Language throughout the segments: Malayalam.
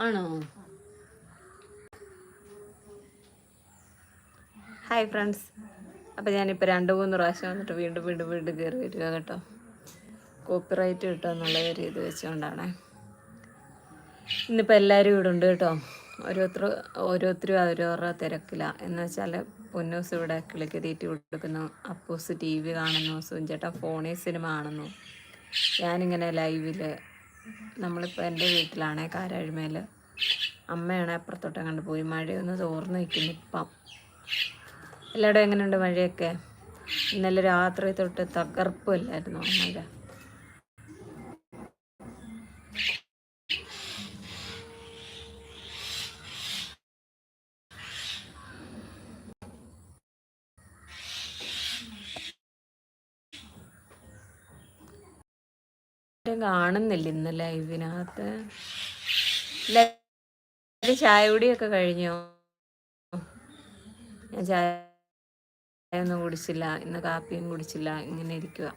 ആണോ? ഹായ് ഫ്രണ്ട്സ് അപ്പോൾ ഞാനിപ്പോൾ രണ്ട് മൂന്ന് പ്രാവശ്യം വന്നിട്ട് വീണ്ടും വീണ്ടും വീണ്ടും കയറി വരിക കേട്ടോ. കോപ്പിറൈറ്റ് കിട്ടുക എന്നുള്ള ഒരു ഇത് വെച്ചുകൊണ്ടാണ് ഇന്നിപ്പോൾ എല്ലാവരും ഇവിടെ ഉണ്ട് കേട്ടോ. ഓരോരുത്തർ ഓരോരുത്തരും അവരവരുടെ തിരക്കില്ല എന്ന് വെച്ചാൽ പൊന്നൂസ് ഇവിടെ കിളിക്ക് തീറ്റി കൊടുക്കുന്നു. അപ്പൂസ് ടി വി കാണുന്നു. സുഞ്ചേട്ടൻ ഫോണിൽ സിനിമ കാണുന്നു. ഞാനിങ്ങനെ ലൈവിൽ നമ്മളിപ്പോൾ എന്റെ വീട്ടിലാണേ കാരാഴ്മയിൽ അമ്മയാണ് അപ്പുറത്തോട്ട് കണ്ട് പോയി. മഴയൊന്ന് തോർന്ന് നിൽക്കുന്നു ഇപ്പം. എല്ലായിടും എങ്ങനെയുണ്ട് മഴയൊക്കെ? ഇന്നലെ രാത്രി തൊട്ട് തകർപ്പല്ലായിരുന്നു മഴ ആരും കാണുന്നില്ല ഇന്ന് ലൈവിനകത്ത് ചായ കുടിയൊക്കെ കഴിഞ്ഞോ? ഞാൻ ചായ ഒന്നും കുടിച്ചില്ല. ഇന്ന് കാപ്പിയും കുടിച്ചില്ല. ഇങ്ങനെ ഇരിക്കുക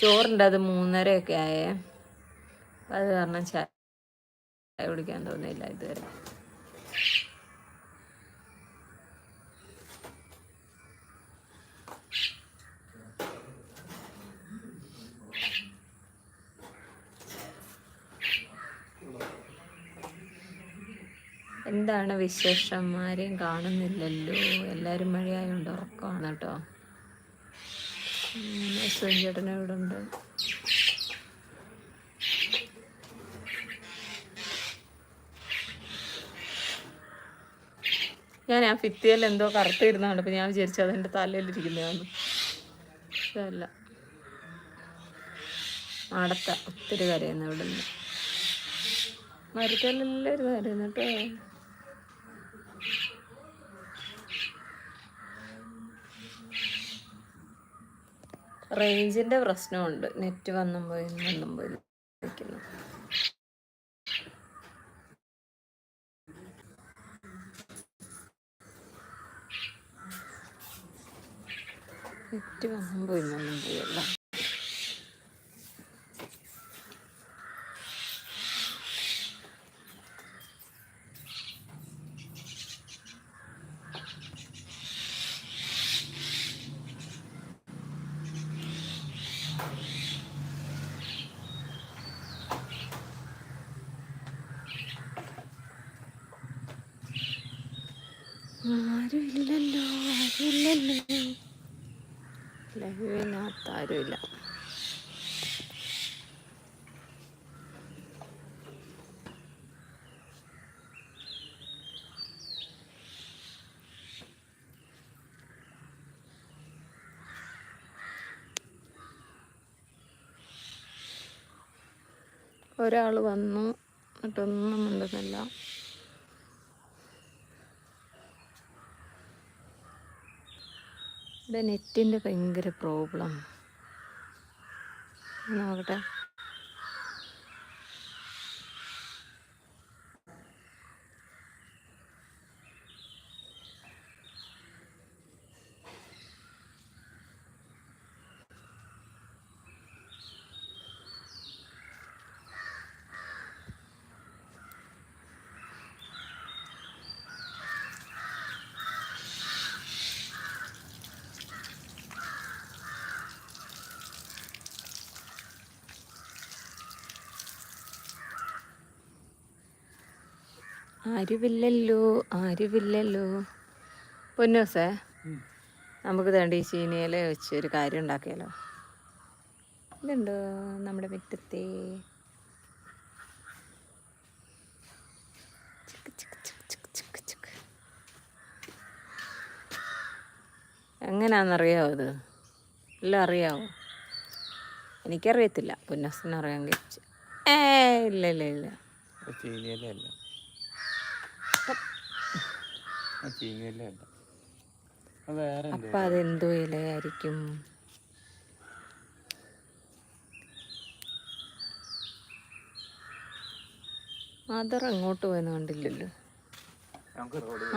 ചോറുണ്ട് അത് മൂന്നരയൊക്കെ ആയേ. അത് കാരണം ചായ കുടിക്കാൻ തോന്നിയില്ല ഇതുവരെ. എന്താണ് വിശേഷം? ആരെയും കാണുന്നില്ലല്ലോ. എല്ലാവരും മഴയായതുകൊണ്ട് ഉറക്കമാണ് കേട്ടോ. സുഞ്ചേട്ടൻ ഇവിടെ ഉണ്ട്. ഞാൻ ആ ഭിത്തിയിൽ എന്തോ കറുത്തിരുന്നാണ് അപ്പം ഞാൻ വിചാരിച്ചു അതെന്റെ തലയിലിരിക്കുന്നതാണ് അല്ല മാടത്ത ഒത്തിരി കരയുന്നു ഇവിടെ നിന്ന്. മരത്തിലെല്ലാവരും കരയുന്നു കേട്ടോ. റേഞ്ചിന്റെ പ്രശ്നമുണ്ട്. നെറ്റ് വന്നും പോയി വന്നും പോയി നെറ്റ് വന്നും പോയി വന്നും പോയല്ല ആരുമില്ലല്ലോ ആരുമില്ലല്ലോ. ലഹുവിനകത്ത് ആരുമില്ല. ഒരാൾ വന്നു. എന്നിട്ടൊന്നും മിണ്ടുന്നില്ല. ഇവിടെ നെറ്റിന്റെ ഭയങ്കര പ്രോബ്ലം. നോക്കട്ടെ ആരുമില്ലല്ലോ ആരുമില്ലല്ലോ പൊന്നൂസേ നമുക്ക് തേണ്ട ഈ ചീനിയില വെച്ച് ഒരു കാര്യം ഉണ്ടാക്കിയാലോ? ഇതുണ്ടോ നമ്മുടെ മുറ്റത്തെ. എങ്ങനെയാണെന്നറിയാവോ ഇത്? എല്ലാം അറിയാവോ? എനിക്കറിയത്തില്ല. പൊന്നൂസിനറിയാമെങ്കിൽ ഏ ഇല്ല ഇല്ല ഇല്ല. ചീനിയല്ല അപ്പൊ അതെന്തോ ഇലയായിരിക്കും. മദർ അങ്ങോട്ട് പോയെന്ന് കണ്ടില്ലല്ലോ.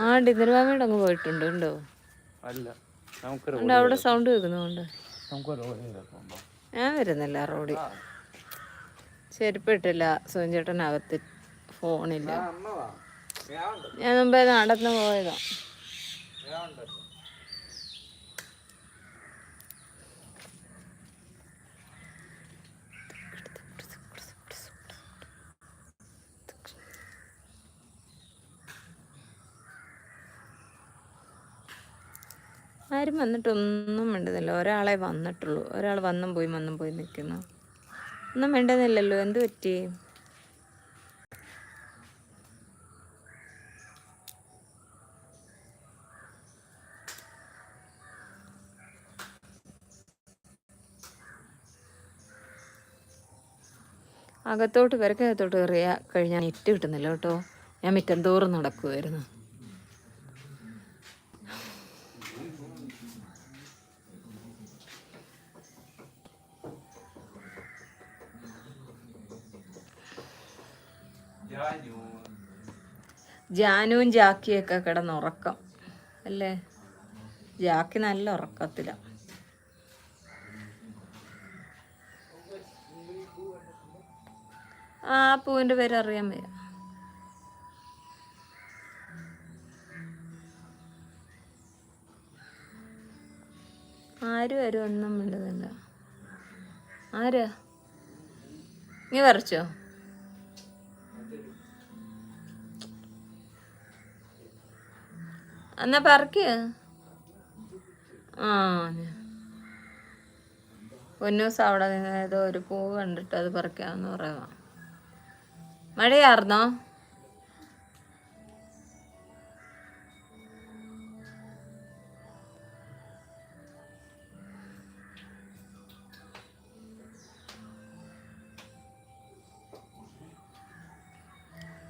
ആ ഡിന്നർമാമയുടെ അങ്ങ് പോയിട്ടുണ്ട് ഉണ്ടോ അവിടെ സൗണ്ട് കേൾക്കുന്നുണ്ട് ഞാൻ വരുന്നില്ല റോഡിൽ ചെരുപ്പിട്ടില്ല സുഞ്ചേട്ടനകത്ത് ഫോണില്ല. ഞാൻ മുമ്പേ നടന്നു പോയതാ. ആരും വന്നിട്ടൊന്നും വേണ്ടതില്ല ഒരാളെ വന്നിട്ടുള്ളൂ. ഒരാൾ വന്നും പോയി വന്നും പോയി നിൽക്കുന്നു ഒന്നും വേണ്ടതില്ലല്ലോ എന്ത് പറ്റി? അകത്തോട്ട് പെരക്കകത്തോട്ട് കയറിയ കഴിഞ്ഞാൽ ഇറ്റ് കിട്ടുന്നില്ല കേട്ടോ. ഞാൻ മിറ്റം തോറും നടക്കുമായിരുന്നു ജാനു ജാനുവും ജാക്കിയൊക്കെ കിടന്നുറക്കം. അല്ലേ? ജാക്കി നല്ല ഉറക്കത്തില. ആ പൂവിന്റെ പേര് അറിയാൻ വയ്യ. ആരും ആരും ഒന്നും വേണ്ടതല്ല ആരാ? നീ വരച്ചോ? എന്നാ പറക്ക്. ആ പൊന്നൂസ് അവിടെ നിന്ന് ഏതോ ഒരു പൂവ് കണ്ടിട്ട് അത് പറിക്കാമെന്ന് പറയുക മഴയാർന്നോ?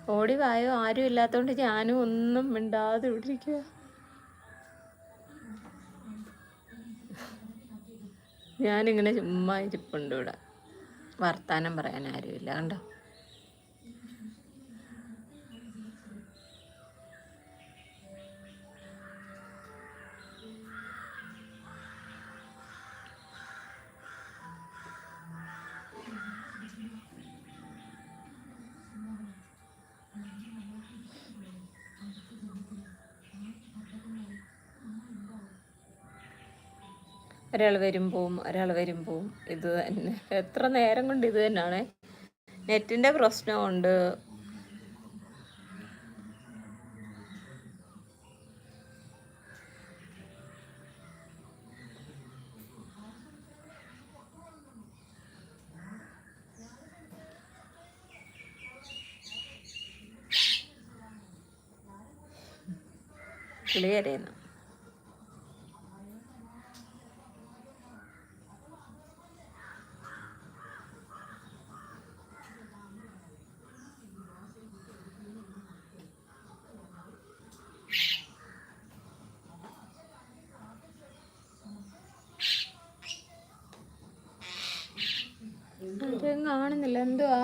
ഓടി വായോ? ആരും ഇല്ലാത്തോണ്ട് ഞാനും ഒന്നും മിണ്ടാതെ ഇവിടെ ഞാനിങ്ങനെ ചുമ്മാ ഇരിപ്പുണ്ട് ഇവിടെ. വർത്താനം പറയാൻ ആരുമില്ല കണ്ടോ? ഒരാൾ വരും പോവും ഒരാൾ വരും പോവും. ഇത് തന്നെ. എത്ര നേരം കൊണ്ട് ഇത് തന്നെയാണ്. നെറ്റിന്റെ പ്രശ്നമുണ്ട്. ക്ലിയർ ആരും കാണുന്നില്ല. എന്തുവാ?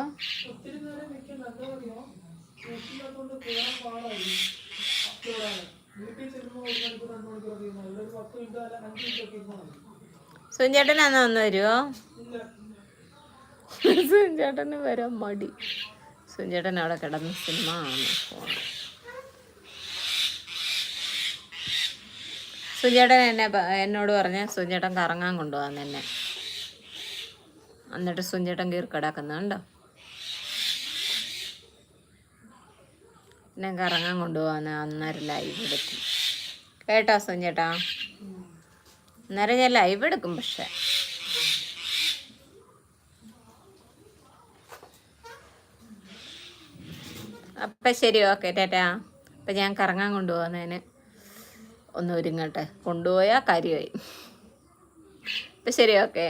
സുഞ്ചേട്ടനാന്ന് വന്ന് വരുമോ സുഞ്ചേട്ടന് വരാൻ മടി. സുഞ്ചേട്ടൻ അവിടെ കിടന്ന് സിനിമ ആണ് ഫോൺ സുഞ്ചേട്ടൻ എന്നെ എന്നോട് പറഞ്ഞ സുഞ്ചേട്ടൻ കറങ്ങാൻ കൊണ്ടുപോകാൻ എന്നെ എന്നിട്ട് സുഞ്ചേട്ടൻ കീറി കിടക്കുന്നുണ്ടോ എന്നെ കറങ്ങാൻ കൊണ്ടുപോകാന്ന് അന്നേരം ലൈവ് എടുക്കും. കേട്ടോ സുഞ്ചേട്ടാ അന്നേരം ഞാൻ ലൈവ് എടുക്കും പക്ഷെ. അപ്പം ശരി ഓക്കെ ടാറ്റാ. അപ്പം ഞാൻ കറങ്ങാൻ കൊണ്ടുപോകുന്നതിന് ഒന്ന് ഒരുങ്ങട്ടെ. കൊണ്ടുപോയാ കാര്യമായി. അപ്പം ശരി ഓക്കെ